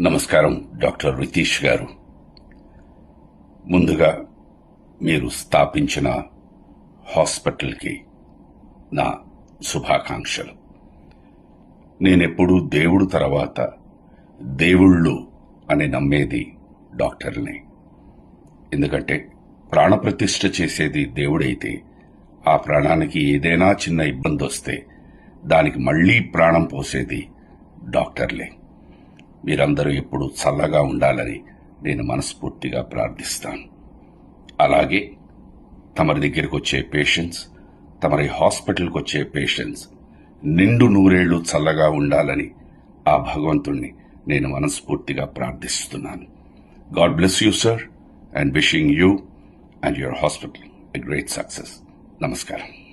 నమస్కారం డాక్టర్ రితీష్ గారు. ముందుగా మీరు స్థాపించిన హాస్పిటల్కి నా శుభాకాంక్షలు. నేనెప్పుడూ దేవుడు తర్వాత దేవుళ్ళు అని నమ్మేది డాక్టర్ని. ఎందుకంటే ప్రాణప్రతిష్ఠ చేసేది దేవుడైతే ఆ ప్రాణానికి ఏదైనా చిన్న ఇబ్బంది వస్తే దానికి మళ్ళీ ప్రాణం పోసేది డాక్టర్లే. మీరందరూ ఎప్పుడు చల్లగా ఉండాలని నేను మనస్ఫూర్తిగా ప్రార్థిస్తాను. అలాగే తమరి దగ్గరికి వచ్చే పేషెంట్స్ తమరి హాస్పిటల్కి వచ్చే పేషెంట్స్ నిండు నూరేళ్ళు చల్లగా ఉండాలని ఆ భగవంతుణ్ణి నేను మనస్ఫూర్తిగా ప్రార్థిస్తున్నాను. God bless you sir and wishing you and your hospital. A great success నమస్కారం.